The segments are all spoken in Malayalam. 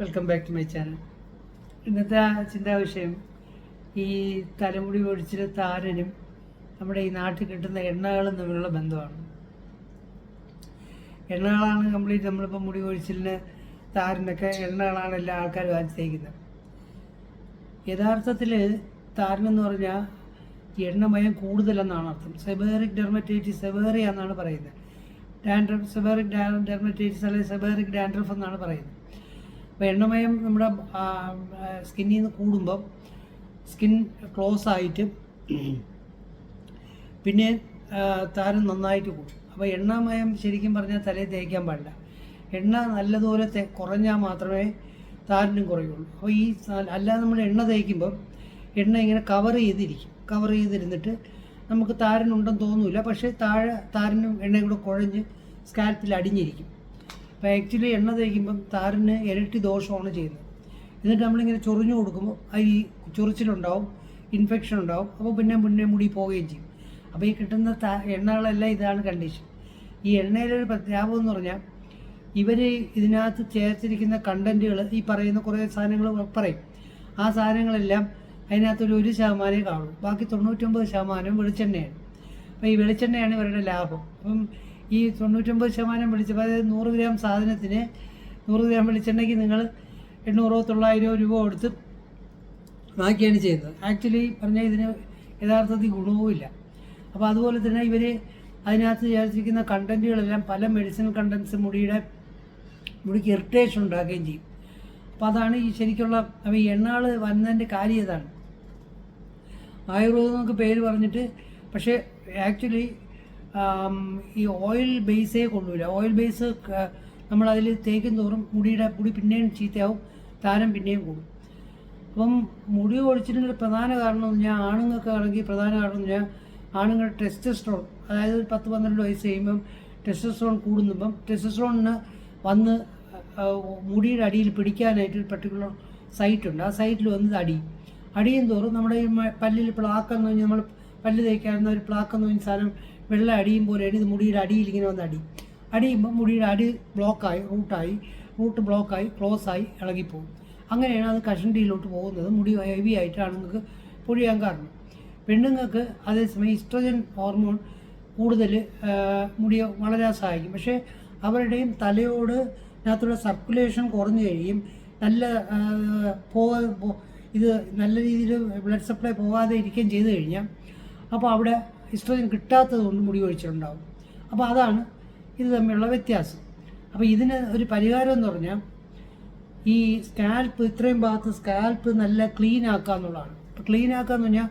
Welcome back to my channel ഇന്നത്തെ ചിന്താ വിഷയം ഈ തലമുടി ഒഴിച്ചിൽ താരനും നമ്മുടെ ഈ നാട്ടിൽ കിട്ടുന്ന എണ്ണകളും തമ്മിലുള്ള ബന്ധമാണ്. എണ്ണകളാണ് കംപ്ലീറ്റ് നമ്മളിപ്പോൾ മുടി ഒഴിച്ചിലിന് താരനൊക്കെ എണ്ണകളാണ് എല്ലാ ആൾക്കാരും ആശ്രയിക്കുന്നത് യഥാർത്ഥത്തിൽ താരനെന്ന് പറഞ്ഞാൽ എണ്ണമയം കൂടുതലെന്നാണ് അർത്ഥം. സെബേറിക് ഡെർമറ്റൈറ്റിസ് സെബേറിയ എന്നാണ് പറയുന്നത്. ഡാൻഡ്രഫ് സെബേറിക് ഡെർമറ്റൈറ്റിസ് അല്ലെങ്കിൽ സെബേറിക് ഡാൻഡ്രഫ് എന്നാണ് പറയുന്നത്. അപ്പോൾ എണ്ണമയം നമ്മുടെ സ്കിന്നിൽ നിന്ന് കൂടുമ്പം സ്കിൻ ക്ലോസ് ആയിട്ട് പിന്നെ താരം നന്നായിട്ട് കൂടും. അപ്പോൾ എണ്ണമയം ശരിക്കും പറഞ്ഞാൽ തലയിൽ തേക്കാൻ പാടില്ല. എണ്ണ നല്ലതുപോലെ തേ കുറഞ്ഞാൽ മാത്രമേ താരനും കുറയുള്ളൂ. അപ്പോൾ ഈ അല്ലാതെ നമ്മൾ എണ്ണ തേക്കുമ്പം എണ്ണ ഇങ്ങനെ കവർ ചെയ്തിരിക്കും. കവർ ചെയ്തിരുന്നിട്ട് നമുക്ക് താരനുണ്ടെന്ന് തോന്നില്ല. പക്ഷേ താഴെ താരനും എണ്ണയും കൂടെ കുഴഞ്ഞ് സ്കാൽപ്പിൽ അടിഞ്ഞിരിക്കും. അപ്പോൾ ആക്ച്വലി എണ്ണ തേക്കുമ്പം താരന് ഇരട്ടി ദോഷമാണ് ചെയ്യുന്നത്. എന്നിട്ട് നമ്മളിങ്ങനെ ചൊറിഞ്ഞു കൊടുക്കുമ്പോൾ അരി ചൊറിച്ചിലുണ്ടാവും ഇൻഫെക്ഷൻ ഉണ്ടാവും. അപ്പോൾ പിന്നെ പിന്നെ മുടി പോവുകയും ചെയ്യും. അപ്പോൾ ഈ കിട്ടുന്ന എണ്ണകളെല്ലാം ഇതാണ് കണ്ടീഷൻ ഈ എണ്ണയിലൊരു പ്രത്യാപം എന്ന് പറഞ്ഞാൽ ഇവർ ഇതിനകത്ത് ചേർത്തിരിക്കുന്ന കണ്ടന്റുകൾ ഈ പറയുന്ന കുറേ സാധനങ്ങൾ പറയും. ആ സാധനങ്ങളെല്ലാം അതിനകത്തൊരു ഒരു ശതമാനമേ കാണൂ ബാക്കി തൊണ്ണൂറ്റൊമ്പത് ശതമാനം വെളിച്ചെണ്ണയാണ്. അപ്പോൾ ഈ വെളിച്ചെണ്ണയാണ് ഇവരുടെ ലാഭം. അപ്പം ഈ തൊണ്ണൂറ്റൊമ്പത് ശതമാനം വെളിച്ചെണ്ണ അതായത് നൂറ് ഗ്രാം സാധനത്തിന് നൂറ് ഗ്രാം വെളിച്ചെണ്ണയ്ക്ക് നിങ്ങൾ എണ്ണൂറോ തൊള്ളായിരമോ രൂപ കൊടുത്ത് വാങ്ങിക്കുകയാണ് ചെയ്യുന്നത്. ആക്ച്വലി പറഞ്ഞാൽ ഇതിന് യഥാർത്ഥത്തിൽ ഗുണവുമില്ല. അപ്പോൾ അതുപോലെ തന്നെ ഇവർ അതിനകത്ത് വിചാരിച്ചിരിക്കുന്ന കണ്ടന്റുകളെല്ലാം പല മെഡിസിൻ കണ്ടൻസ് മുടിയുടെ മുടിക്ക് ഇറിറ്റേഷൻ ഉണ്ടാക്കുകയും ചെയ്യും. അപ്പോൾ അതാണ് ഈ ശരിക്കുള്ള അപ്പോൾ ഈ എണ്ണകൾ വന്നതിന്റെ കാര്യം ഇതാണ്. ആയുർവേദം നമുക്ക് പേര് പറഞ്ഞിട്ട് പക്ഷേ ആക്ച്വലി ഈ ഓയിൽ ബേസേ കൊള്ളൂല. ഓയിൽ ബേസ് നമ്മൾ അതിൽ തേക്കും തോറും മുടിയുടെ മുടി പിന്നെയും ചീത്തയാവും താരം പിന്നെയും കൂടും. അപ്പം മുടി ഒഴിച്ചിട്ടുള്ള പ്രധാന കാരണം എന്ന് പറഞ്ഞാൽ ആണുങ്ങൾക്ക് ആണെങ്കിൽ പ്രധാന കാരണം എന്ന് പറഞ്ഞാൽ ആണുങ്ങളുടെ ടെസ്റ്റസ്ട്രോൺ അതായത് ഒരു പത്ത് പന്ത്രണ്ട് വയസ്സ് കഴിയുമ്പം ടെസ്റ്റസ്ട്രോൺ കൂടുന്നപ്പം ടെസ്റ്റസ്ട്രോണിന് വന്ന് മുടിയുടെ അടിയിൽ പിടിക്കാനായിട്ട് ഒരു പർട്ടിക്കുലർ സൈറ്റ് ഉണ്ട്. ആ സൈറ്റിൽ വന്നത് അടി. അടിയും തോറും നമ്മുടെ ഈ പല്ലിൽ പ്ലാക്കെന്ന് പറഞ്ഞാൽ നമ്മൾ പല്ല് തേക്കാവുന്ന ഒരു പ്ലാക്കെന്ന് പറഞ്ഞ സാധനം വെള്ളം അടിയും പോലെയാണ് ഇത് മുടിയുടെ അടിയിൽ ഇങ്ങനെ വന്ന് അടി. അടിയുമ്പോൾ മുടിയുടെ അടി ബ്ലോക്കായി റൂട്ടായി റൂട്ട് ബ്ലോക്കായി ക്ലോസായി ഇളകിപ്പോകും അങ്ങനെയാണ് അത് കഷണ്ടിയിലോട്ട് പോകുന്നത്. മുടി ഹെവി ആയിട്ട് ആണുങ്ങൾക്ക് പൊഴിയാൻ കാരണം. പെണ്ണുങ്ങൾക്ക് അതേസമയം ഇസ്ട്രജൻ ഹോർമോൺ കൂടുതൽ മുടി വളരാൻ സഹായിക്കും. പക്ഷേ അവരുടെയും തലയോട് അതിനകത്തുള്ള സർക്കുലേഷൻ കുറഞ്ഞു കഴിയും. നല്ല പോ- ഇത് നല്ല രീതിയിൽ ബ്ലഡ് സപ്ലൈ പോകാതെ ഇരിക്കുകയും ചെയ്തു കഴിഞ്ഞാൽ അപ്പോൾ അവിടെ ഇസ്ട്രജൻ കിട്ടാത്തത് കൊണ്ട് മുടി കൊഴിച്ചിലുണ്ടാവും. അപ്പോൾ അതാണ് ഇത് തമ്മിലുള്ള വ്യത്യാസം. അപ്പോൾ ഇതിന് ഒരു പരിഹാരം എന്ന് പറഞ്ഞാൽ ഈ സ്കാൽപ്പ് ഇത്രയും ഭാഗത്ത് സ്കാൽപ്പ് നല്ല ക്ലീൻ ആക്കുക എന്നുള്ളതാണ്. അപ്പോൾ ക്ലീൻ ആക്കുക എന്ന് പറഞ്ഞാൽ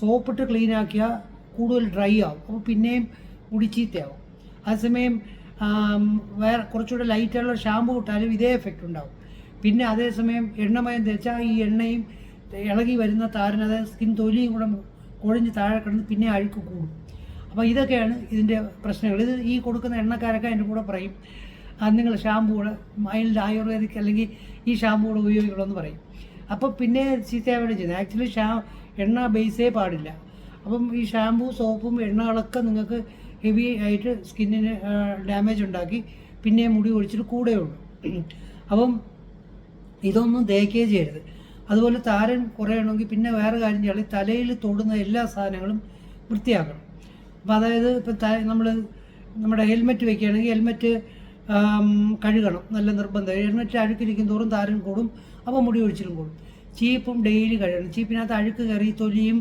സോപ്പിട്ട് ക്ലീൻ ആക്കിയാൽ കൂടുതൽ ഡ്രൈ ആവും. അപ്പോൾ പിന്നെയും മുടി ചീത്തയാവും. അതേസമയം വേറെ കുറച്ചുകൂടെ ലൈറ്റായുള്ള ഷാമ്പു ഇട്ടാലും ഇതേ എഫക്റ്റ് ഉണ്ടാവും. പിന്നെ അതേസമയം എണ്ണമയം തേച്ചാൽ ഈ എണ്ണയും ഇളകി വരുന്ന അതായത് സ്കിൻ തൊലിയും കൂടെ കുഴഞ്ഞ് താഴെ കിടന്ന് പിന്നെ അഴുക്ക് കൂടും. അപ്പോൾ ഇതൊക്കെയാണ് ഇതിന്റെ പ്രശ്നങ്ങൾ. ഇത് ഈ കൊടുക്കുന്ന എണ്ണക്കാരൊക്കെ അതിന്റെ കൂടെ പറയും. അത് നിങ്ങൾ ഷാമ്പൂ മൈൽഡ് ആയുർവേദിക് അല്ലെങ്കിൽ ഈ ഷാമ്പൂ കൂടെ ഉപയോഗിക്കണമെന്ന് പറയും. അപ്പോൾ പിന്നെ ചീത്തയാവേണ്ടി ചെയ്യുന്നത് ആക്ച്വലി ഷാ എണ്ണ ബേസേ പാടില്ല. അപ്പം ഈ ഷാമ്പൂ സോപ്പും എണ്ണകളൊക്കെ നിങ്ങൾക്ക് ഹെവി ആയിട്ട് സ്കിന്നിന് ഡാമേജ് ഉണ്ടാക്കി പിന്നെ മുടി ഒഴിച്ചിട്ട് കൂടെയുള്ളൂ അപ്പം ഇതൊന്നും തേക്കേ ചെയ്യരുത്. അതുപോലെ താരൻ കുറയണമെങ്കിൽ പിന്നെ വേറെ കാര്യം ചെയ്യാൻ തലയിൽ തൊടുന്ന എല്ലാ സാധനങ്ങളും വൃത്തിയാക്കണം. അപ്പോൾ അതായത് ഇപ്പം ത നമ്മൾ നമ്മുടെ ഹെൽമെറ്റ് വെക്കുകയാണെങ്കിൽ ഹെൽമെറ്റ് കഴുകണം. നല്ല നിർബന്ധം. ഹെൽമെറ്റ് അഴുക്കിരിക്കും തോറും താരൻ കൂടും. അപ്പോൾ മുടി ഒഴിച്ചിലും കൂടും. ചീപ്പും ഡെയിലി കഴുകണം. ചീപ്പിനകത്ത് അഴുക്ക് കയറി തൊലിയും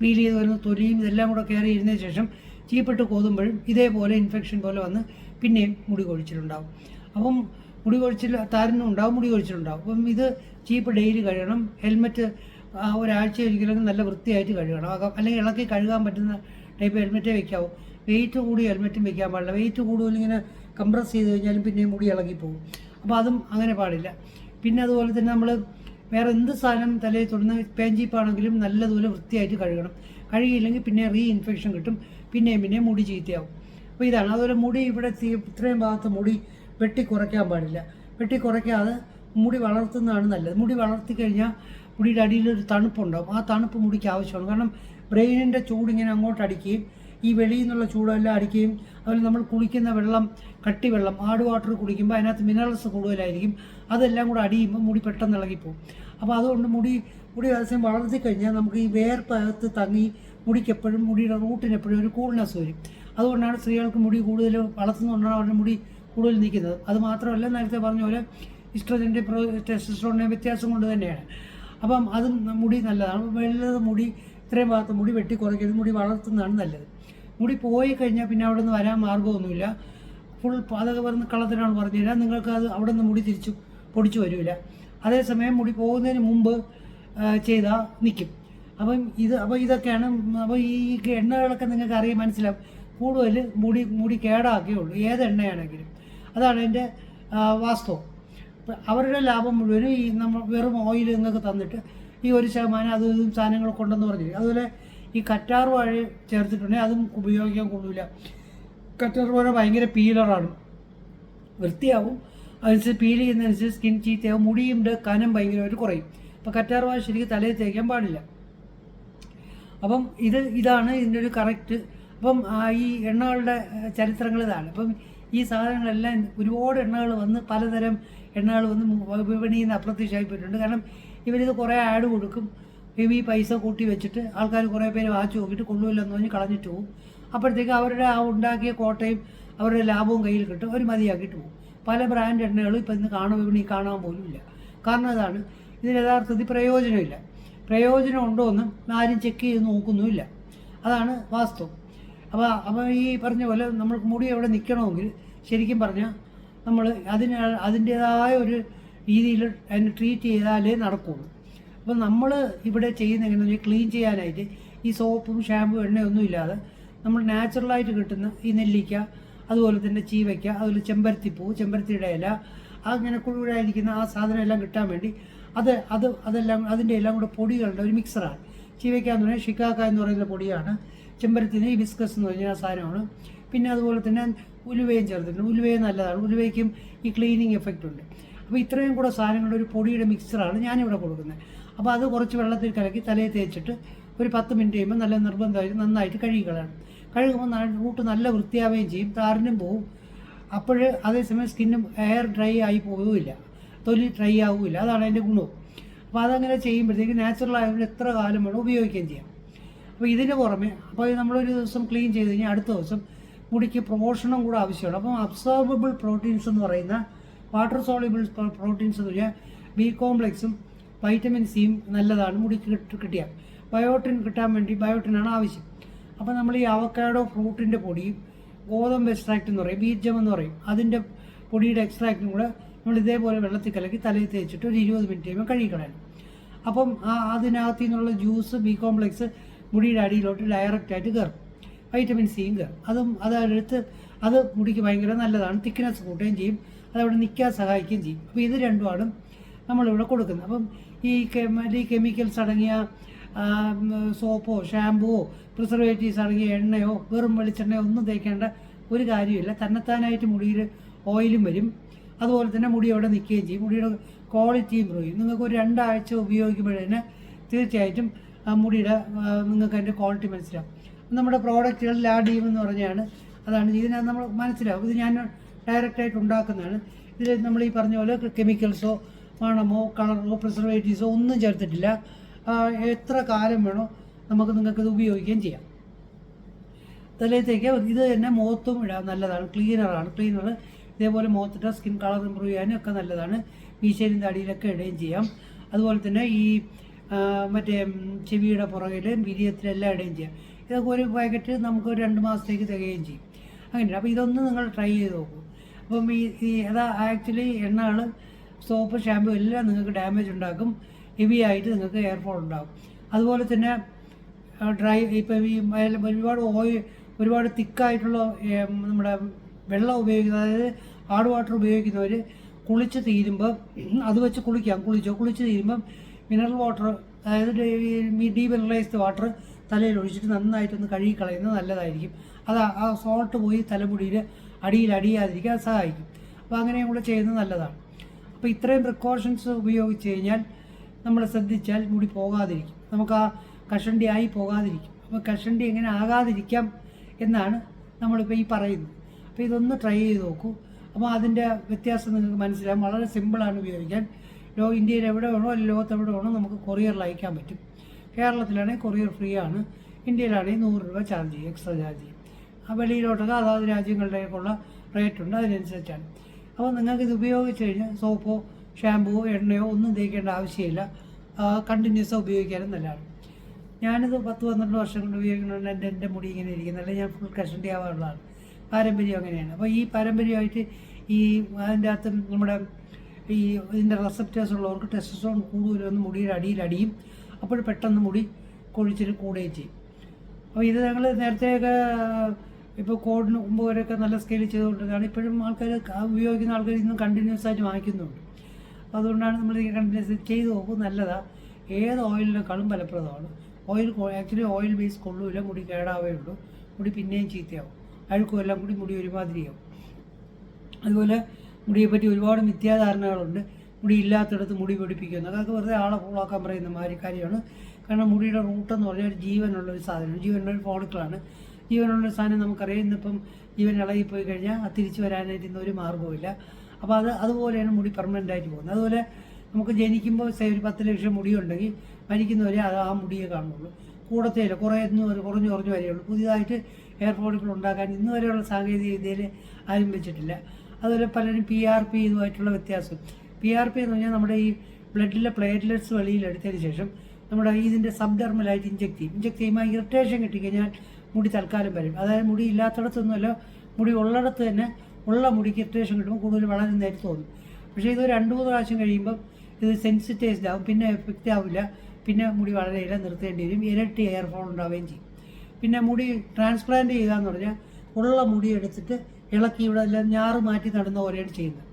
പീൽ ചെയ്ത് വരുന്ന തൊലിയും ഇതെല്ലാം കൂടെ കയറി ഇരുന്നതിന് ശേഷം ചീപ്പിട്ട് കോതുമ്പോഴും ഇതേപോലെ ഇൻഫെക്ഷൻ പോലെ വന്ന് പിന്നെയും മുടി കൊഴിച്ചിലുണ്ടാവും. അപ്പം മുടി കൊഴിച്ചിൽ താരനും ഉണ്ടാവും മുടി കൊഴിച്ചിലുണ്ടാവും. അപ്പം ഇത് ചീപ്പ് ഡെയിലി കഴുകണം ഹെൽമെറ്റ് ഒരാഴ്ച ഒരിക്കലും നല്ല വൃത്തിയായിട്ട് കഴുകണം. അല്ലെങ്കിൽ ഇളക്കി കഴുകാൻ പറ്റുന്ന ടൈപ്പ് ഹെൽമെറ്റേ വെക്കാവൂ. വെയിറ്റ് കൂടി ഹെൽമെറ്റും വെക്കാൻ പാടില്ല. വെയിറ്റ് കൂടുതലിങ്ങനെ കംപ്രസ് ചെയ്ത് കഴിഞ്ഞാലും പിന്നെയും കൂടി ഇളകി പോകും അപ്പോൾ അതും അങ്ങനെ പാടില്ല. പിന്നെ അതുപോലെ തന്നെ നമ്മൾ വേറെ എന്ത് സാധനം തലയിൽ തൊടുന്ന പേഞ്ചീപ്പാണെങ്കിലും നല്ലതുപോലെ വൃത്തിയായിട്ട് കഴുകണം. കഴുകിയില്ലെങ്കിൽ പിന്നെ റീ ഇൻഫെക്ഷൻ കിട്ടും. പിന്നെയും പിന്നെയും മുടി ചീത്തയാവും. അപ്പോൾ ഇതാണ്. അതുപോലെ മുടി ഇവിടെ ഇത്രയും ഭാഗത്ത് മുടി വെട്ടി കുറയ്ക്കാൻ പാടില്ല. വെട്ടി കുറയ്ക്കാതെ മുടി വളർത്തുന്നതാണ് നല്ലത്. മുടി വളർത്തി കഴിഞ്ഞാൽ മുടിയുടെ അടിയിൽ ഒരു തണുപ്പുണ്ടാവും. ആ തണുപ്പ് മുടിക്ക് ആവശ്യമാണ്. കാരണം ബ്രെയിനിന്റെ ചൂട് ഇങ്ങനെ അങ്ങോട്ട് അടിക്കുകയും ഈ വെളിയിൽ നിന്നുള്ള ചൂടെല്ലാം അടിക്കുകയും അതുപോലെ നമ്മൾ കുളിക്കുന്ന വെള്ളം കട്ടി വെള്ളം ആട് വാട്ടർ കുടിക്കുമ്പോൾ അതിനകത്ത് മിനറൽസ് കൂടുതലായിരിക്കും. അതെല്ലാം കൂടെ അടിയുമ്പോൾ മുടി പെട്ടെന്ന് ഇളകിപ്പോവും. അപ്പോൾ അതുകൊണ്ട് മുടി മുടി ദിവസം വളർത്തി കഴിഞ്ഞാൽ നമുക്ക് ഈ വേർപ്പകത്ത് തങ്ങി മുടിക്ക് എപ്പോഴും മുടിയുടെ റൂട്ടിന് എപ്പോഴും ഒരു കൂൾനെസ് വരും. അതുകൊണ്ടാണ് സ്ത്രീകൾക്ക് മുടി കൂടുതൽ വളർത്തുന്നതുകൊണ്ടാണ് അവരുടെ മുടി കൂടുതൽ നിൽക്കുന്നത്. അത് മാത്രമല്ല നേരത്തെ പറഞ്ഞ പോലെ ഇസ്ട്രോജന്റെ പ്രോ ടെസ്റ്റോണിന്റെ വ്യത്യാസം കൊണ്ട് തന്നെയാണ്. അപ്പം അതും മുടി നല്ലതാണ്. വെള്ളത് മുടി ഇത്രയും ഭാഗത്ത് മുടി വെട്ടി കുറയ്ക്കരുത് മുടി വളർത്തുന്നതാണ് നല്ലത്. മുടി പോയി കഴിഞ്ഞാൽ പിന്നെ അവിടെ നിന്ന് വരാൻ മാർഗമൊന്നുമില്ല. ഫുൾ അതൊക്കെ പറഞ്ഞ് കള്ളത്തിനാണ് പറഞ്ഞു തരാം നിങ്ങൾക്ക് അത് അവിടെ നിന്ന് മുടി തിരിച്ചു പൊടിച്ചു വരില്ല. അതേസമയം മുടി പോകുന്നതിന് മുമ്പ് ചെയ്താൽ നിൽക്കും അപ്പം ഇത് അപ്പോൾ ഇതൊക്കെയാണ് അപ്പോൾ ഈ എണ്ണകളൊക്കെ നിങ്ങൾക്ക് അറിയാൻ മനസ്സിലാവും. കൂടുതൽ മുടി മുടി കേടാക്കുകയുള്ളൂ ഏത് എണ്ണയാണെങ്കിലും. അതാണ് എന്റെ വാസ്തവം. അവരുടെ ലാഭം മുഴുവനും ഈ നമ്മൾ വെറും ഓയിൽ എന്നൊക്കെ തന്നിട്ട് ഈ ഒരു ശതമാനം അതും ഇതും സാധനങ്ങൾ കൊണ്ടെന്ന് പറഞ്ഞു അതുപോലെ ഈ കറ്റാർ വാഴ ചേർത്തിട്ടുണ്ടെങ്കിൽ അതും ഉപയോഗിക്കാൻ കൊള്ളില്ല കറ്റാർ വാഴ ഭയങ്കര പീലറാണ് വൃത്തിയാവും. അതനുസരിച്ച് പീൽ ചെയ്യുന്നതനുസരിച്ച് സ്കിൻ ചീത്തയാവും. മുടിയുണ്ട് കനം ഭയങ്കരമായിട്ട് കുറയും. അപ്പോൾ കറ്റാർ വാഴ ശരിക്കും തലയിൽ തേക്കാൻ പാടില്ല. അപ്പം ഇത് ഇതാണ് ഇതിന്റെ ഒരു കറക്റ്റ് അപ്പം ഈ എണ്ണകളുടെ ചരിത്രങ്ങൾ ഇതാണ്. അപ്പം ഈ സാധനങ്ങളെല്ലാം ഒരുപാട് എണ്ണകൾ വന്ന് പലതരം എണ്ണകൾ വന്ന് വിപണിയിൽ നിന്ന് അപ്രത്യക്ഷമായി പോയിട്ടുണ്ട്. കാരണം ഇവരിത് കുറേ ആഡ് കൊടുക്കും. ഈ പൈസ കൂട്ടി വെച്ചിട്ട് ആൾക്കാർ കുറേ പേര് വാച്ച് നോക്കിയിട്ട് കൊള്ളുമില്ലെന്ന് പറഞ്ഞ് കളഞ്ഞിട്ട് പോകും അപ്പോഴത്തേക്ക് അവരുടെ ആ ഉണ്ടാക്കിയ കോട്ടയും അവരുടെ ലാഭവും കയ്യിൽ കിട്ടും. അവർ മതിയാക്കിയിട്ട് പോകും പല ബ്രാൻഡ് എണ്ണകളും ഇപ്പം ഇന്ന് കാണാൻ വിപണി കാണാൻ പോലും ഇല്ല കാരണം അതാണ്. ഇതിന് യഥാർത്ഥത്തിൽ പ്രയോജനമില്ല. പ്രയോജനം ഉണ്ടോ എന്നും ആരും ചെക്ക് ചെയ്ത് നോക്കുന്നുമില്ല. അതാണ് വാസ്തവം. അപ്പോൾ അപ്പോൾ ഈ പറഞ്ഞ പോലെ നമ്മൾക്ക് മുടി എവിടെ നിൽക്കണമെങ്കിൽ ശരിക്കും പറഞ്ഞാൽ നമ്മൾ അതിന് അതിന്റേതായ ഒരു രീതിയിൽ അതിനെ ട്രീറ്റ് ചെയ്താലേ നടക്കുകയുള്ളൂ അപ്പം നമ്മൾ ഇവിടെ ചെയ്യുന്ന എങ്ങനെയാണെന്ന് ക്ലീൻ ചെയ്യാനായിട്ട് ഈ സോപ്പും ഷാമ്പും എണ്ണയൊന്നും ഇല്ലാതെ നമ്മൾ നാച്ചുറലായിട്ട് കിട്ടുന്ന ഈ നെല്ലിക്ക അതുപോലെ തന്നെ ചീവയ്ക്ക അതുപോലെ ചെമ്പരത്തിപ്പൂ ചെമ്പരത്തിയുടെ ഇല അങ്ങനെ കുഴുകുഴായിരിക്കുന്ന ആ സാധനം എല്ലാം കിട്ടാൻ വേണ്ടി അത് അത് അതെല്ലാം അതിന്റെ എല്ലാം കൂടെ പൊടികളുടെ ഒരു മിക്സറാണ് ചീവയ്ക്ക എന്ന് പറഞ്ഞാൽ ഷിക്കാക്ക എന്ന് പറയുന്ന പൊടിയാണ്. ചെമ്പരത്തിന് ഈ ബിസ്കസ് എന്ന് പറഞ്ഞ സാധനമാണ്. പിന്നെ അതുപോലെ തന്നെ ഉലുവയും ചേർത്തിട്ടുണ്ട്. ഉലുവയും നല്ലതാണ്. ഉലുവയ്ക്കും ഈ ക്ലീനിങ് എഫക്റ്റ് ഉണ്ട്. അപ്പോൾ ഇത്രയും കൂടെ സാധനങ്ങളുടെ ഒരു പൊടിയുടെ മിക്സറാണ് ഞാനിവിടെ കൊടുക്കുന്നത്. അപ്പോൾ അത് കുറച്ച് വെള്ളത്തിൽ കലക്കി തലയിൽ തേച്ചിട്ട് ഒരു പത്ത് മിനിറ്റ് കഴിയുമ്പോൾ നല്ല നിർബന്ധമായിട്ട് നന്നായിട്ട് കഴുകിക്കളയണം. കഴുകുമ്പോൾ റൂട്ട് നല്ല വൃത്തിയാവുകയും ചെയ്യും. താരനും പോവും. അപ്പോൾ അതേസമയം സ്കിന്നും എയർ ഡ്രൈ ആയി പോവുകയില്ല. തൊലി ഡ്രൈ ആവുകയില്ല. അതാണ് അതിന്റെ ഗുണവും. അപ്പോൾ അതങ്ങനെ ചെയ്യുമ്പോഴത്തേക്ക് നാച്ചുറൽ ആയതുകൊണ്ട് എത്ര കാലം വേണം ഉപയോഗിക്കുകയും ചെയ്യാം. അപ്പോൾ ഇതിന് പുറമെ അപ്പോൾ നമ്മളൊരു ദിവസം ക്ലീൻ ചെയ്ത് കഴിഞ്ഞാൽ അടുത്ത ദിവസം മുടിക്ക് പ്രൊമോഷനും കൂടെ ആവശ്യമാണ്. അപ്പം അബ്സോർബിൾ പ്രോട്ടീൻസ് എന്ന് പറയുന്ന വാട്ടർ സോളിബിൾ പ്രോട്ടീൻസ് എന്ന് പറഞ്ഞാൽ ബി കോംപ്ലെക്സും വൈറ്റമിൻ സിയും നല്ലതാണ് മുടിക്ക് കിട്ട- കിട്ടിയാൽ ബയോട്ടിൻ കിട്ടാൻ വേണ്ടി ബയോട്ടിനാണ് ആവശ്യം. അപ്പോൾ നമ്മൾ ഈ അവക്കാഡോ ഫ്രൂട്ടിന്റെ പൊടിയും ഗോതമ്പ് എക്സ്ട്രാക്റ്റ് എന്ന് പറയും ബീജം എന്ന് പറയും. അതിന്റെ പൊടിയുടെ എക്സ്ട്രാക്റ്റും കൂടെ നമ്മൾ ഇതേപോലെ വെള്ളത്തിൽ കലക്കി തലയിൽ തേച്ചിട്ട് ഒരു ഇരുപത് മിനിറ്റ് കഴിയുമ്പോൾ കഴുകിക്കളയണം അപ്പം അതിനകത്തു നിന്നുള്ള ജ്യൂസ് ബി കോംപ്ലെക്സ് മുടിയുടെ അടിയിലോട്ട് ഡയറക്റ്റായിട്ട് കയറും. വൈറ്റമിൻ സിയും കയറും. അതും അതെടുത്ത് അത് മുടിക്ക് ഭയങ്കര നല്ലതാണ്. തിക്നെസ് കൂട്ടുകയും ചെയ്യും. അതവിടെ നിൽക്കാൻ സഹായിക്കുകയും ചെയ്യും. അപ്പോൾ ഇത് രണ്ടുമാണ് നമ്മളിവിടെ കൊടുക്കുന്നത്. അപ്പം ഈ കെമി കെമിക്കൽസ് അടങ്ങിയ സോപ്പോ ഷാമ്പുവോ പ്രിസർവേറ്റീവ്സ് അടങ്ങിയ എണ്ണയോ വെറും വെളിച്ചെണ്ണയോ ഒന്നും തേക്കേണ്ട ഒരു കാര്യമില്ല തന്നെത്താനായിട്ട് മുടിയിൽ ഓയിലും വരും. അതുപോലെ തന്നെ മുടി അവിടെ നിൽക്കുകയും ചെയ്യും. മുടിയുടെ ക്വാളിറ്റി ഇമ്പ്രൂവ് ചെയ്യും. നിങ്ങൾക്ക് ഒരു രണ്ടാഴ്ച ഉപയോഗിക്കുമ്പോഴേ തീർച്ചയായിട്ടും മുടിയുടെ നിങ്ങൾക്ക് അതിന്റെ ക്വാളിറ്റി മനസ്സിലാവും. നമ്മുടെ പ്രോഡക്റ്റുകളിൽ ആഡ് ചെയ്യുമെന്ന് പറഞ്ഞാണ്. അതാണ് ഇതിനകത്ത് നമ്മൾ മനസ്സിലാവും. ഇത് ഞാൻ ഡയറക്റ്റായിട്ട് ഉണ്ടാക്കുന്നതാണ്. ഇതിൽ നമ്മൾ ഈ പറഞ്ഞ പോലെ കെമിക്കൽസോ മണമോ കളറോ പ്രിസർവേറ്റീവ്സോ ഒന്നും ചേർത്തിട്ടില്ല. എത്ര കാലം വേണോ നമുക്ക് നിങ്ങൾക്ക് ഇത് ഉപയോഗിക്കുകയും ചെയ്യാം. തലയത്തേക്ക് ഇത് തന്നെ മുഖത്തും ഇടാൻ നല്ലതാണ്. ക്ലീനറാണ് ക്ലീനർ ഇതേപോലെ മുഖത്തിട്ട സ്കിൻ കളർ ഇമ്പ്രൂവ് ചെയ്യാനും ഒക്കെ നല്ലതാണ്. മീശയിലും തടിയിലൊക്കെ ഇടുകയും ചെയ്യാം. അതുപോലെ തന്നെ ഈ മറ്റേ ചെവിയുടെ പുറകിൽ വിരിയത്തിലെല്ലാം ഇടുകയും ചെയ്യാം. ഇതൊക്കെ ഒരു പാക്കറ്റ് നമുക്ക് ഒരു രണ്ട് മാസത്തേക്ക് തികയുകയും ചെയ്യും. അങ്ങനെ അപ്പോൾ ഇതൊന്ന് നിങ്ങൾ ട്രൈ ചെയ്ത് നോക്കൂ. അപ്പം ഈ ഈ അതാ ആക്ച്വലി എണ്ണകൾ സോപ്പ് ഷാമ്പു എല്ലാം നിങ്ങൾക്ക് ഡാമേജ് ഉണ്ടാക്കും. ഹെവി ആയിട്ട് നിങ്ങൾക്ക് എയർഫോൾ ഉണ്ടാകും അതുപോലെ തന്നെ ഡ്രൈ ഇപ്പം ഈ ഒരുപാട് ഓയിൽ ഒരുപാട് തിക്കായിട്ടുള്ള നമ്മുടെ വെള്ളം ഉപയോഗിക്കുന്ന അതായത് ഹാർഡ് വാട്ടർ ഉപയോഗിക്കുന്നവർ കുളിച്ച് തീരുമ്പോൾ അത് വെച്ച് കുളിക്കാം. കുളിച്ചോ? കുളിച്ച് തീരുമ്പം മിനറൽ വാട്ടർ അതായത് ഡീമിനറലൈസ്ഡ് വാട്ടർ തലയിൽ ഒഴിച്ചിട്ട് നന്നായിട്ടൊന്ന് കഴുകി കളയുന്നത് നല്ലതായിരിക്കും. അത് ആ- സോൾട്ട് പോയി തലമുടിയിൽ അടിയിൽ അടിയാതിരിക്കാൻ സഹായിക്കും. അപ്പോൾ അങ്ങനെയും കൂടെ ചെയ്യുന്നത് നല്ലതാണ്. അപ്പോൾ ഇത്രയും പ്രിക്കോഷൻസ് ഉപയോഗിച്ച് കഴിഞ്ഞാൽ നമ്മൾ ശ്രദ്ധിച്ചാൽ മുടി പോകാതിരിക്കും. നമുക്ക് ആ കഷണ്ടി ആയി പോകാതിരിക്കും. അപ്പോൾ കഷണ്ടി എങ്ങനെ ആകാതിരിക്കാം എന്നാണ് നമ്മളിപ്പോൾ ഈ പറയുന്നത്. അപ്പോൾ ഇതൊന്ന് ട്രൈ ചെയ്ത് നോക്കൂ. അപ്പോൾ അതിന്റെ വ്യത്യാസം നിങ്ങൾക്ക് മനസ്സിലാകും വളരെ സിമ്പിളാണ് ഉപയോഗിക്കാൻ. ലോ ഇന്ത്യയിൽ എവിടെ വേണോ അല്ലെങ്കിൽ ലോകത്ത് എവിടെ വേണോ നമുക്ക് കൊറിയറിൽ അയക്കാൻ പറ്റും. കേരളത്തിലാണെങ്കിൽ കൊറിയർ ഫ്രീ ആണ് ഇന്ത്യയിലാണെങ്കിൽ നൂറ് രൂപ ചാർജ് ചെയ്യും എക്സ്ട്രാ ചാർജ് ചെയ്യും. ആ വെളിയിലോട്ടൊക്കെ അതാത് രാജ്യങ്ങളിലേക്കുള്ള റേറ്റ് ഉണ്ട് അതിനനുസരിച്ചാണ്. അപ്പോൾ നിങ്ങൾക്ക് ഇത് ഉപയോഗിച്ച് കഴിഞ്ഞാൽ സോപ്പോ ഷാമ്പുവോ എണ്ണയോ ഒന്നും തേക്കേണ്ട ആവശ്യമില്ല. കണ്ടിന്യൂസ് ഉപയോഗിക്കാനും നല്ലതാണ്. ഞാനിത് പത്ത് പന്ത്രണ്ട് വർഷം കൊണ്ട് ഉപയോഗിക്കുന്നുണ്ട് എന്റെ എന്റെ മുടി ഇങ്ങനെ ഇരിക്കുന്നത് അല്ലെങ്കിൽ ഞാൻ ഫുൾ കഷണ്ടി ആവാറുള്ളതാണ് പാരമ്പര്യം അങ്ങനെയാണ്. അപ്പോൾ ഈ പാരമ്പര്യമായിട്ട് ഈ അതിന്റെ അകത്ത് നമ്മുടെ ഈ ഇതിന്റെ റെസപ്റ്റേഴ്സ് ഉള്ളവർക്ക് ടെസ്റ്റോൺ കൂടുതലൊന്നും മുടിയുടെ അടിയിൽ അടിയും അപ്പോൾ പെട്ടെന്ന് മുടി കൊഴിച്ചിൽ കൂടുകയും ചെയ്യും. അപ്പോൾ ഇത് ഞങ്ങൾ നേരത്തെയൊക്കെ ഇപ്പോൾ കോഡിന് മുമ്പ് വരെയൊക്കെ നല്ല സ്കെയിൽ ചെയ്തുകൊണ്ടിരുന്നതാണ്. ഇപ്പോഴും ആൾക്കാർ ഉപയോഗിക്കുന്ന ആൾക്കാർ ഇന്നും കണ്ടിന്യൂസ് ആയിട്ട് വാങ്ങിക്കുന്നുണ്ട്. അതുകൊണ്ടാണ് നമ്മൾ ഈ കണ്ടിന്യൂസ് ചെയ്ത് നോക്കും നല്ലതാണ് ഏത് ഓയിലിനേക്കാളും ഫലപ്രദമാണ്. ഓയിൽ ആക്ച്വലി ഓയിൽ ബേസ് കൊള്ളൂല മുടി കേടാവേ ഉള്ളൂ. മുടി പിന്നെയും ചീത്തയാവും. അഴുക്കും എല്ലാം കൂടി മുടി ഒരുമാതിരിയാവും. അതുപോലെ മുടിയെപ്പറ്റി ഒരുപാട് മിഥ്യാധാരണകളുണ്ട്. മുടി ഇല്ലാത്തിടത്ത് മുടി പിടിപ്പിക്കുന്നു. അതൊക്കെ വെറുതെ ആളെ ഫോളോക്കാൻ പറയുന്ന മാതിരി കാര്യമാണ്. കാരണം മുടിയുടെ റൂട്ടെന്ന് പറഞ്ഞാൽ ജീവനുള്ള ഒരു സാധനമാണ്. ജീവനുള്ള ഒരു ഫോളിക്കിളാണ് ജീവനുള്ള സാധനം നമുക്കറിയാം. ഇന്നിപ്പം ജീവൻ ഇളകിപ്പോയി കഴിഞ്ഞാൽ തിരിച്ചു വരാനായിട്ട് ഇന്ന് ഒരു മാർഗവുമില്ല. അപ്പോൾ അത് അതുപോലെയാണ് മുടി പെർമനന്റ് ആയിട്ട് പോകുന്നത്. അതുപോലെ നമുക്ക് ജനിക്കുമ്പോൾ ഒരു പത്ത് ലക്ഷം മുടിയുണ്ടെങ്കിൽ മരിക്കുന്നവരെ അത് ആ മുടിയെ കാണുള്ളൂ കൂടത്തേയില്ല കുറേ ഇന്ന് കുറഞ്ഞു കുറഞ്ഞു വരെയുള്ളൂ. പുതിയതായിട്ട് ഹെയർ ഉണ്ടാക്കാൻ ഇന്ന് വരെയുള്ള സാങ്കേതിക വിദ്യയിൽ ആരംഭിച്ചിട്ടില്ല അതുപോലെ പലരും പി ആർ പി ഇതുമായിട്ടുള്ള വ്യത്യാസം. പി ആർ പി എന്ന് പറഞ്ഞാൽ നമ്മുടെ ഈ ബ്ലഡിലെ പ്ലേറ്റ്ലെറ്റ്സ് വെളിയിൽ എടുത്തതിന് ശേഷം നമ്മുടെ ഇതിന്റെ സബ് ഡെർമലായിട്ട് ഇഞ്ചെക്ട് ചെയ്യും. ഇഞ്ചെക്ട് ചെയ്യുമ്പോൾ ഇറിറ്റേഷൻ കിട്ടിക്കഴിഞ്ഞാൽ മുടി തൽക്കാലം വരും. അതായത് മുടി ഇല്ലാത്തടത്തൊന്നുമല്ല മുടി ഉള്ളിടത്ത് തന്നെ ഉള്ള മുടിക്ക് ഇറിറ്റേഷൻ കിട്ടുമ്പോൾ കൂടുതൽ വളരെ നേരത്തെ തോന്നും. പക്ഷേ ഇത് രണ്ട് മൂന്ന് പ്രാവശ്യം കഴിയുമ്പം ഇത് സെൻസിറ്റൈസ്ഡ് ആവും. പിന്നെ എഫക്റ്റ് ആവില്ല. പിന്നെ മുടി വളരെ ഇല നിർത്തേണ്ടി വരും. ഇരട്ടി എയർഫോൺ ഉണ്ടാവുകയും ചെയ്യും. പിന്നെ മുടി ട്രാൻസ്പ്ലാന്റ് ചെയ്യുക എന്ന് പറഞ്ഞാൽ ഉള്ള മുടി എടുത്തിട്ട് ഇളക്കി ഇവിടെ എല്ലാം ഞാറ് മാറ്റി നടുന്ന പോലെയാണ് ചെയ്യുന്നത്.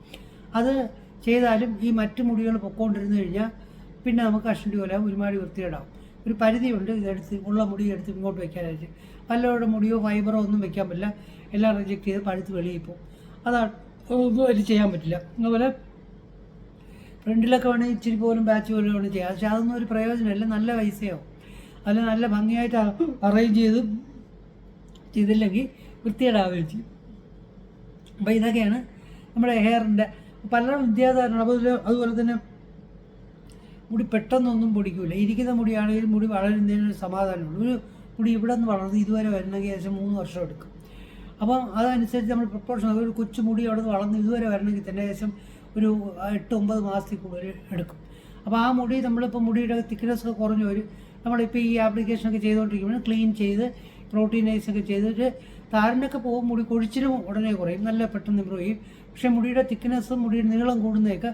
അത് ചെയ്താലും ഈ മറ്റു മുടികൾ പൊക്കോണ്ടിരുന്നു കഴിഞ്ഞാൽ പിന്നെ നമുക്ക് കഷണ്ടി പോലെ ഒരുമാതിരി വൃത്തിയിടാം ഒരു പരിധിയുണ്ട് ഇതെടുത്ത് ഉള്ള മുടി എടുത്ത് ഇങ്ങോട്ട് വെക്കാനായിട്ട്. പലരുടെ മുടിയോ ഫൈബറോ ഒന്നും വെക്കാൻ പറ്റില്ല. എല്ലാം റിജക്ട് ചെയ്ത് പഴുത്ത് വെളിയിൽ പോകും. അതാണ് ഒന്നും അതിൽ ചെയ്യാൻ പറ്റില്ല. അതുപോലെ ഫ്രണ്ടിലൊക്കെ വേണമെങ്കിൽ ഇച്ചിരി പോലും ബാച്ച് പോലും വേണമെങ്കിൽ ചെയ്യാം. പക്ഷെ അതൊന്നും ഒരു പ്രയോജനമല്ല. നല്ല പൈസയാവും. അല്ല നല്ല ഭംഗിയായിട്ട് അറേഞ്ച് ചെയ്ത് ചെയ്തില്ലെങ്കിൽ വൃത്തികേടാവുകയും ചെയ്യും. അപ്പോൾ ഇതൊക്കെയാണ് നമ്മുടെ ഹെയറിന്റെ പല വിദ്യാധാരണ അതുപോലെ അതുപോലെ തന്നെ മുടി പെട്ടെന്നൊന്നും പൊടിക്കൂല. ഇരിക്കുന്ന മുടിയാണെങ്കിൽ മുടി വളരുന്നതിന് ഒരു സമാധാനമുണ്ട്. ഒരു മുടി ഇവിടെ നിന്ന് വളർന്ന് ഇതുവരെ വരണമെങ്കിൽ ഏകദേശം മൂന്ന് വർഷം എടുക്കും. അപ്പം അതനുസരിച്ച് നമ്മൾ പ്രപ്പോർഷൻ ഒരു കൊച്ചു മുടി അവിടെ നിന്ന് വളർന്ന് ഇതുവരെ വരണമെങ്കിൽ തന്നെ ഏകദേശം ഒരു എട്ട് ഒമ്പത് മാസത്തിൽ കൂടുതൽ എടുക്കും. അപ്പോൾ ആ മുടി നമ്മളിപ്പോൾ മുടിയുടെ തിക്നെസ് ഒക്കെ കുറഞ്ഞു വരും നമ്മളിപ്പോൾ ഈ ആപ്ലിക്കേഷനൊക്കെ ചെയ്തുകൊണ്ടിരിക്കുമ്പോൾ ക്ലീൻ ചെയ്ത് പ്രോട്ടീനൈസ് ഒക്കെ ചെയ്തിട്ട് താരനൊക്കെ പോകും മുടി കൊഴിച്ചിലും ഉടനെ കുറയും. നല്ല പെട്ടെന്ന് ഇമ്പ്രൂവ് ചെയ്യും. പക്ഷേ മുടിയുടെ തിക്നെസ്സും മുടിയുടെ നീളം കൂടുന്നതൊക്കെ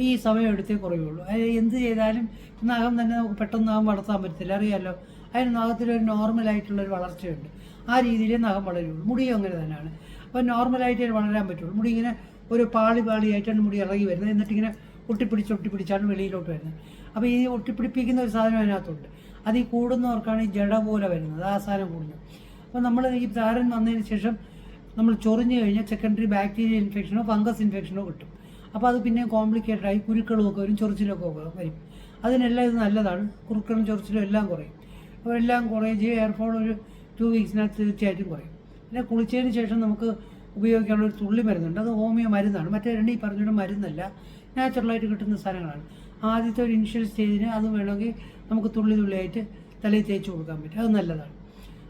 ഈ സമയം എടുത്തേ കുറയുള്ളൂ. എന്ത് ചെയ്താലും നഖം തന്നെ നമുക്ക് പെട്ടെന്ന് നഖം വളർത്താൻ പറ്റത്തില്ല. അറിയാമല്ലോ അതിന് നഖത്തിലൊരു നോർമലായിട്ടുള്ളൊരു വളർച്ചയുണ്ട്. ആ രീതിയിലേ നഖം വളരുള്ളൂ. മുടിയും അങ്ങനെ തന്നെയാണ്. അപ്പോൾ നോർമലായിട്ടേ വളരാൻ പറ്റുള്ളൂ. മുടി ഇങ്ങനെ ഒരു പാളി പാളിയായിട്ടാണ് മുടി ഇറങ്ങി വരുന്നത്. എന്നിട്ടിങ്ങനെ ഒട്ടിപ്പിടിച്ച് ഒട്ടിപ്പിടിച്ചാണ് വെളിയിലോട്ട് വരുന്നത്. അപ്പോൾ ഈ ഒട്ടിപ്പിടിപ്പിക്കുന്ന ഒരു സാധനം അതിനകത്തുണ്ട്. അത് ഈ കൂടുന്നവർക്കാണ് ഈ ജട പോലെ വരുന്നത്. ആ സാധനം കൂടുന്നത്. അപ്പോൾ നമ്മൾ ഈ താരൻ വന്നതിന് ശേഷം നമ്മൾ ചൊറിഞ്ഞു കഴിഞ്ഞാൽ സെക്കൻഡറി ബാക്ടീരിയ ഇൻഫെക്ഷനോ ഫംഗസ് ഇൻഫെക്ഷനോ കിട്ടും. അപ്പോൾ അത് പിന്നെ കോംപ്ലിക്കേറ്റഡ് ആയി കുരുക്കളും ഒക്കെ വരും ചൊറിച്ചിലൊക്കെ വരും. അതിനെല്ലാം ഇത് നല്ലതാണ്. കുറുക്കളും ചൊറിച്ചിലും എല്ലാം കുറയും. അപ്പോൾ എല്ലാം കുറയും. ചെയ്യും എയർഫോൾ ഒരു ടു വീക്സിനകത്ത് തീർച്ചയായിട്ടും കുറയും. പിന്നെ കുളിച്ചതിന് ശേഷം നമുക്ക് ഉപയോഗിക്കാനുള്ള ഒരു തുള്ളി മരുന്നുണ്ട്. അത് ഹോമിയോ മരുന്നാണ്. മറ്റേ രണ്ട് ഈ പറഞ്ഞിട്ട് മരുന്നല്ല. നാച്ചുറലായിട്ട് കിട്ടുന്ന സാധനങ്ങളാണ്. ആദ്യത്തെ ഒരു ഇനിഷ്യൽ സ്റ്റേജിന് അത് വേണമെങ്കിൽ നമുക്ക് തുള്ളി തുള്ളിയായിട്ട് തലയിൽ തേച്ച് കൊടുക്കാൻ പറ്റും. അത് നല്ലതാണ്.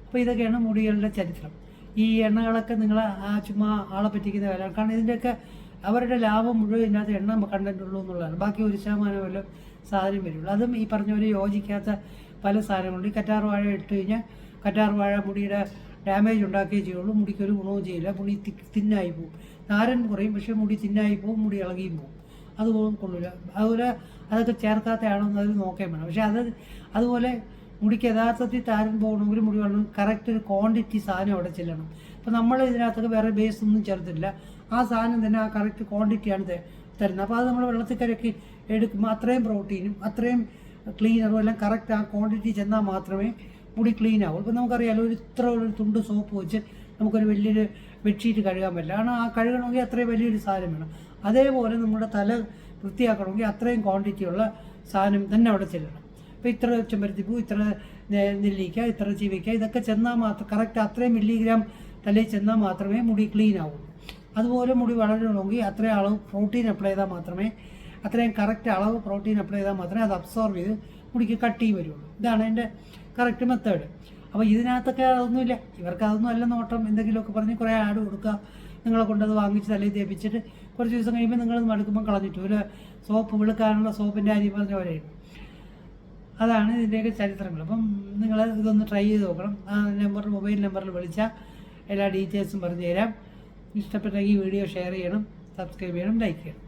അപ്പോൾ ഇതൊക്കെയാണ് മുടികളുടെ ചരിത്രം. ഈ എണ്ണകളൊക്കെ നിങ്ങൾ ആ ചുമ്മാ ആളെ പറ്റിക്കുന്ന വില കാരണം ഇതിന്റെയൊക്കെ അവരുടെ ലാഭം മുഴുവൻ ഇതിനകത്ത് എണ്ണ കണ്ടന്റ് ഉള്ളൂ എന്നുള്ളതാണ്. ബാക്കി ഒരു ശതമാനം വല്ലതും സാധനം വരുള്ളൂ. അതും ഈ പറഞ്ഞ പോലെ യോജിക്കാത്ത പല സാധനങ്ങളുണ്ട്. ഈ കറ്റാർ വാഴ ഇട്ട് കഴിഞ്ഞാൽ കറ്റാർ വാഴ മുടിയുടെ ഡാമേജ് ഉണ്ടാക്കുകയേ ചെയ്യുള്ളൂ. മുടിക്ക് ഒരു ഗുണവും ചെയ്യില്ല. മുടി തിന്നായി പോകും താരൻ കുറയും. പക്ഷേ മുടി തിന്നായി പോകും മുടി ഇളകിയും പോകും അതുപോലും കൊള്ളില്ല അതുപോലെ അതൊക്കെ ചേർക്കാത്തയാണോ എന്ന് അത് നോക്കുകയും വേണം. പക്ഷേ അത് അതുപോലെ മുടിക്ക് യഥാർത്ഥത്തിൽ താരൻ പോകണമെങ്കിൽ മുടി വേണം. കറക്റ്റ് ഒരു ക്വാണ്ടിറ്റി സാധനം അവിടെ ചെല്ലണം. അപ്പോൾ നമ്മൾ ഇതിനകത്തൊക്കെ വേറെ ബേസ് ഒന്നും ചേർത്തില്ല ആ സാധനം തന്നെ ആ കറക്റ്റ് ക്വാണ്ടിറ്റിയാണ് തരുന്നത്. അപ്പോൾ അത് നമ്മൾ വെള്ളത്തിൽ കരക്കി എടുക്കുമ്പോൾ അത്രയും പ്രോട്ടീനും അത്രയും ക്ലീനറും എല്ലാം കറക്റ്റ് ആ ക്വാണ്ടിറ്റി ചെന്നാൽ മാത്രമേ മുടി ക്ലീൻ ആവും ഇപ്പോൾ നമുക്കറിയാലോ ഒരു ഇത്ര ഒരു തുണ്ട് സോപ്പ് വെച്ച് നമുക്കൊരു വലിയൊരു ബെഡ്ഷീറ്റ് കഴുകാൻ പറ്റില്ല. കാരണം ആ കഴുകണമെങ്കിൽ അത്രയും വലിയൊരു സാധനം വേണം. അതേപോലെ നമ്മുടെ തല വൃത്തിയാക്കണമെങ്കിൽ അത്രയും ക്വാണ്ടിറ്റിയുള്ള സാധനം തന്നെ അവിടെ ചെല്ലണം. ഇപ്പോൾ ഇത്ര ചെമ്പരത്തിപ്പൂ ഇത്ര നെല്ലിക്ക ഇത്ര ചീവയ്ക്ക ഇതൊക്കെ ചെന്നാൽ മാത്രം കറക്റ്റ് അത്രയും മില്ലിഗ്രാം തലയിൽ ചെന്നാൽ മാത്രമേ മുടി ക്ലീൻ ആവുള്ളൂ അതുപോലെ മുടി വളരണമെങ്കിൽ അത്രയും അളവ് പ്രോട്ടീൻ അപ്ലൈ ചെയ്താൽ മാത്രമേ അത്രയും കറക്റ്റ് അളവ് പ്രോട്ടീൻ അപ്ലൈ ചെയ്താൽ മാത്രമേ അത് അബ്സോർവ് ചെയ്ത് മുടിക്ക് കട്ടിയും വരുള്ളൂ. ഇതാണ് എന്റെ കറക്റ്റ് മെത്തേഡ് അപ്പോൾ ഇതിനകത്തൊക്കെ അതൊന്നുമില്ല. ഇവർക്ക് അതൊന്നും അല്ല നോട്ടം. എന്തെങ്കിലുമൊക്കെ പറഞ്ഞ് കുറേ ആഡ് കൊടുക്കുക. നിങ്ങളെ കൊണ്ടത് വാങ്ങിച്ച് തലയിൽ തേപ്പിച്ചിട്ട് കുറച്ച് ദിവസം കഴിയുമ്പോൾ നിങ്ങളത് മടുക്കുമ്പോൾ കളഞ്ഞിട്ട്. ഒരു സോപ്പ് വിളുക്കാനുള്ള സോപ്പിന്റെ അരി പറഞ്ഞ പോലെ അതാണ് ഇതിന്റെയൊക്കെ ചരിത്രങ്ങൾ. അപ്പം നിങ്ങൾ ഇതൊന്ന് ട്രൈ ചെയ്ത് നോക്കണം. ആ നമ്പർ മൊബൈൽ നമ്പറിൽ വിളിച്ചാൽ എല്ലാ ഡീറ്റെയിൽസും പറഞ്ഞു തരാം ഇഷ്ടപ്പെട്ടെങ്കിൽ വീഡിയോ ഷെയർ ചെയ്യണം സബ്സ്ക്രൈബ് ചെയ്യണം ലൈക്ക് ചെയ്യണം.